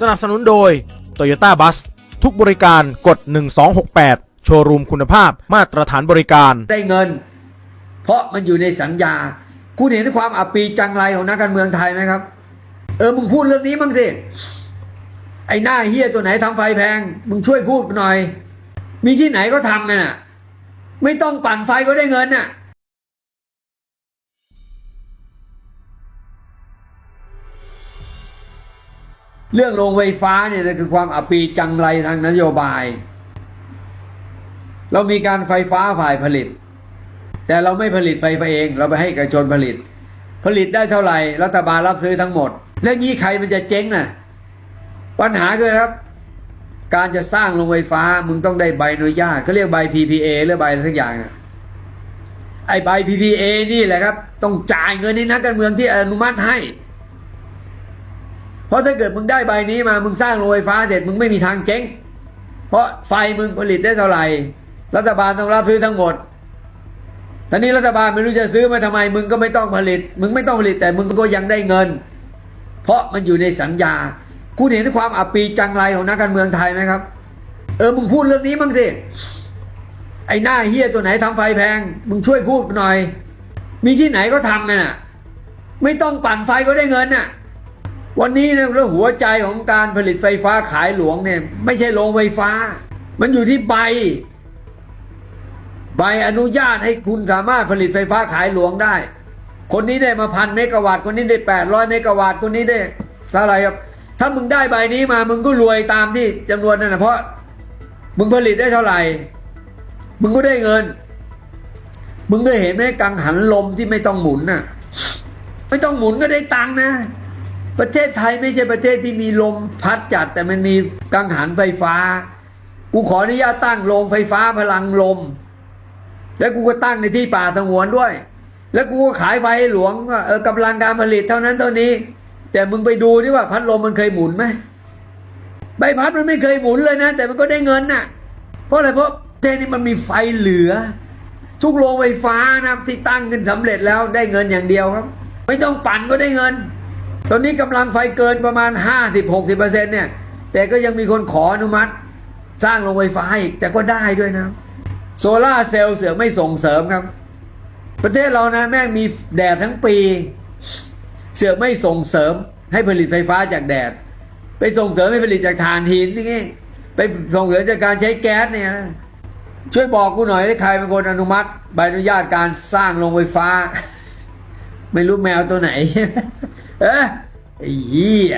สนับสนุนโดย Toyota Bus ทุกบริการกด 1268 โชว์รูมคุณภาพมาตรฐานบริการ ได้เงิน เพราะมันอยู่ในสัญญา คุณเห็นความอับปีจังไรของนักการเมืองไทยไหมครับ เออมึงพูดเรื่องนี้บ้างสิไอ้หน้าเฮียตัวไหนทำไฟแพง มึงช่วยพูดหน่อย มีที่ไหนก็ทำกันอะ ไม่ต้องปั่นไฟก็ได้เงินน่ะ เรื่องโรงไฟฟ้าเนี่ยคือความอับปีจังไรทางนโยบาย เรามีการไฟฟ้าฝ่ายผลิต แต่เราไม่ผลิตไฟฟ้าเอง เราไปให้เอกชนผลิต ผลิตได้เท่าไหร่รัฐบาลรับซื้อทั้งหมด แล้วงี้ใครมันจะเจ๊งน่ะ ปัญหาคือครับ การจะสร้างโรงไฟฟ้ามึงต้องได้ใบอนุญาตเขาเรียกใบ PPA หรือใบอะไรสักอย่างนะไอ้ใบ PPA นี่แหละครับ ต้องจ่ายเงินให้นักการเมืองที่อนุมัติให้ เพราะถ้าเกิดมึงได้ใบนี้มามึงสร้างโรงไฟฟ้าเสร็จมึงไม่มีทางเจ๊ง เพราะไฟมึงผลิตได้เท่าไหร่ รัฐบาลต้องรับซื้อทั้งหมดตอนนี้รัฐบาลไม่รู้จะซื้อมาทำไม มึงก็ไม่ต้องผลิต มึงไม่ต้องผลิตแต่มึงก็ยังได้เงิน เพราะมันอยู่ในสัญญา คุณเห็นความอับปีจังไรของนักการเมืองไทยไหมครับ เออมึงพูดเรื่องนี้บ้างสิไอ้หน้าเฮียตัวไหนทำไฟแพง มึงช่วยพูดหน่อย มีที่ไหนก็ทำกันอะ ไม่ต้องปั่นไฟก็ได้เงินน่ะ วันนี้เนี่ยเรื่องหัวใจของการผลิตไฟฟ้าขายหลวงเนี่ย ไม่ใช่โรงไฟฟ้า มันอยู่ที่ใบ ใบอนุญาตให้คุณสามารถผลิตไฟฟ้าขายหลวงได้ คนนี้ได้มาพันเมกะวัตต์คนนี้ได้แปดร้อยเมกะวัตต์คนนี้ได้อะไรครับ ถ้ามึงได้ใบนี้มามึงก็รวยตามที่จำนวนนั่นนะเพราะมึงผลิตได้เท่าไหร่ มึงก็ได้เงิน มึงก็เห็นไหมกังหันลมที่ไม่ต้องหมุนน่ะ ไม่ต้องหมุนก็ได้ตังนะ ประเทศไทยไม่ใช่ประเทศที่มีลมพัดจัด แต่มันมีกังหันไฟฟ้า กูขออนุญาตตั้งโรงไฟฟ้าพลังลม แล้วกูก็ตั้งในที่ป่าสงวนด้วย แล้วกูก็ขายไฟให้หลวงว่าเออกำลังการผลิตเท่านั้นเท่านี้ แต่มึงไปดูดิว่าพัดลมมันเคยหมุนไหมใบพัดมันไม่เคยหมุนเลยนะ แต่มันก็ได้เงินน่ะ เพราะอะไรเพราะประเทศนี้มันมีไฟเหลือ ทุกโรงไฟฟ้านะที่ตั้งขึ้นสำเร็จแล้วได้เงินอย่างเดียวครับ ไม่ต้องปั่นก็ได้เงิน ตอนนี้กำลังไฟเกินประมาณ 50-60%เนี่ย แต่ก็ยังมีคนขออนุมัติ สร้างโรงไฟฟ้าอีก แต่ก็ได้ด้วยนะ โซล่าเซลล์เสือไม่ส่งเสริมครับ ประเทศเรานะแม่งมีแดดทั้งปี เสือไม่ส่งเสริมให้ผลิตไฟฟ้าจากแดด ไปส่งเสริมให้ผลิตจากถ่านหินนี่ไงไปส่งเสริมจากการใช้แก๊สเนี่ยช่วยบอกกูหน่อยได้ใครเป็นคนอนุมัติใบอนุญาตการสร้างโรงไฟฟ้า ไม่รู้แมวตัวไหน เอ๊ะไอ้เหี้ย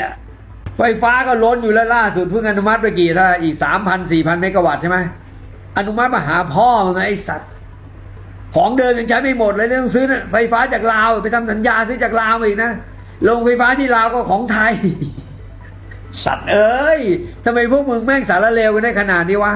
ไฟฟ้าก็ล้นอยู่แล้วล่าสุดเพิ่งอนุมัติไปกี่ถ้าอีกสามพันสี่พันเมกะวัตต์ใช่ไหมอนุมัติมาหาพ่อมึงไอ้สัตว์ของเดิมยังใช้ไม่หมดเลยต้องซื้อไฟฟ้าจากลาวไปทำสัญญาซื้อจากลาวอีกนะโรงไฟฟ้าที่ลาวก็ของไทย สัตว์เอ้ยทำไมพวกมึงแม่งสารเลวกันได้ขนาดนี้วะ